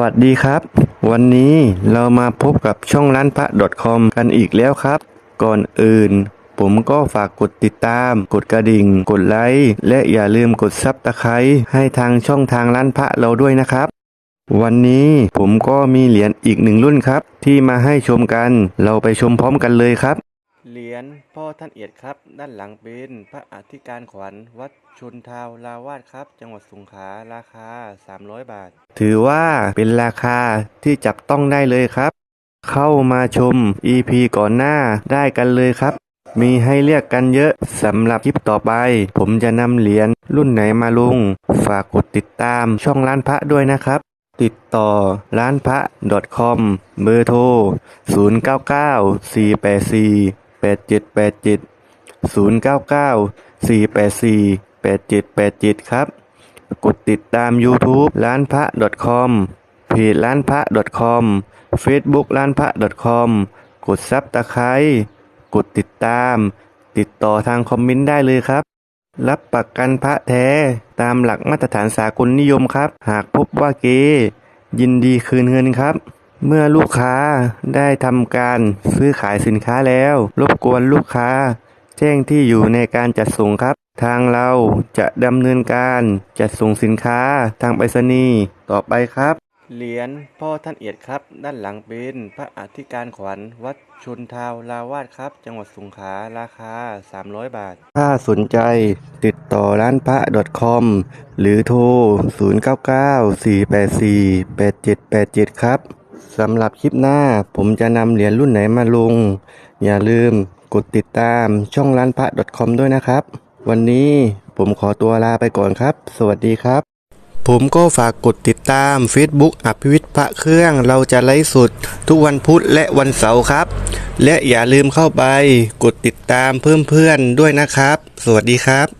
วัสดีครับ วันนี้เรามาพบกับช่องร้านพระ .com กันอีกแล้วครับ ก่อนอื่น ผมก็ฝากกดติดตาม กดกระดิ่ง กดไลค์และอย่าลืมกดซับตะไคร้ให้ทางช่องทางร้านพระเราด้วยนะครับ วันนี้ผมก็มีเหรียญอีกหนึ่งรุ่นครับ ที่มาให้ชมกัน เราไปชมพร้อมกันเลยครับ เหรียญพ่อท่านเอียดครับ ด้านหลังเป็นพระอธิการขวัญวัดชนทาวลาวาดครับ จังหวัดสงขลาราคา 300 บาท ถือว่าเป็นราคาที่จับต้องได้เลยครับ เข้ามาชม EP ก่อนหน้าได้กันเลยครับ มีให้เรียกกันเยอะสำหรับคลิปต่อไป ผมจะนำเหรียญรุ่นไหนมาลง ฝากกดติดตามช่องร้านพระด้วยนะครับติดต่อร้านพระ .com เบอร์โทร 099 484 8787 099 484 8787ครับ กดติดตาม YouTube ร้านพระ .com เพจร้านพระ .com Facebook ร้านพระ .com กดซับตะไคร้กดติดตาม ติดต่อทางคอมเมนต์ได้เลยครับ รับประกันพระแท้ตามหลักมาตรฐานสากลนิยมครับ หากพบว่าเกยินดีคืนเงินครับ เมื่อลูกค้าได้ทำการซื้อขายสินค้าแล้ว รบกวนลูกค้า แจ้งที่อยู่ในการจัดส่งครับ ทางเราจะดำเนินการจัดส่งสินค้าทางไปรษณีย์ต่อไปครับ เหรียญพ่อท่านเอียดครับ ด้านหลังเป็นพระอธิการขวัญวัดชนทาวลาวาดครับ จังหวัดสงขลาราคา 300 บาท ถ้าสนใจติดต่อร้านพระ .com หรือโทร 0994848787 ครับ สำหรับคลิปหน้าผมจะนำเหรียญรุ่นไหนมาลง อย่าลืมกดติดตามช่องร้านพระ .com ด้วยนะครับ วันนี้ผมขอตัวลาไปก่อนครับ สวัสดีครับ ผมก็ฝากกดติดตาม Facebook อภิวิทย์พระเครื่องเราจะไลฟ์สดทุกวันพุธและวันเสาร์ครับ และอย่าลืมเข้าไปกดติดตามเพื่อนๆด้วยนะครับ สวัสดีครับ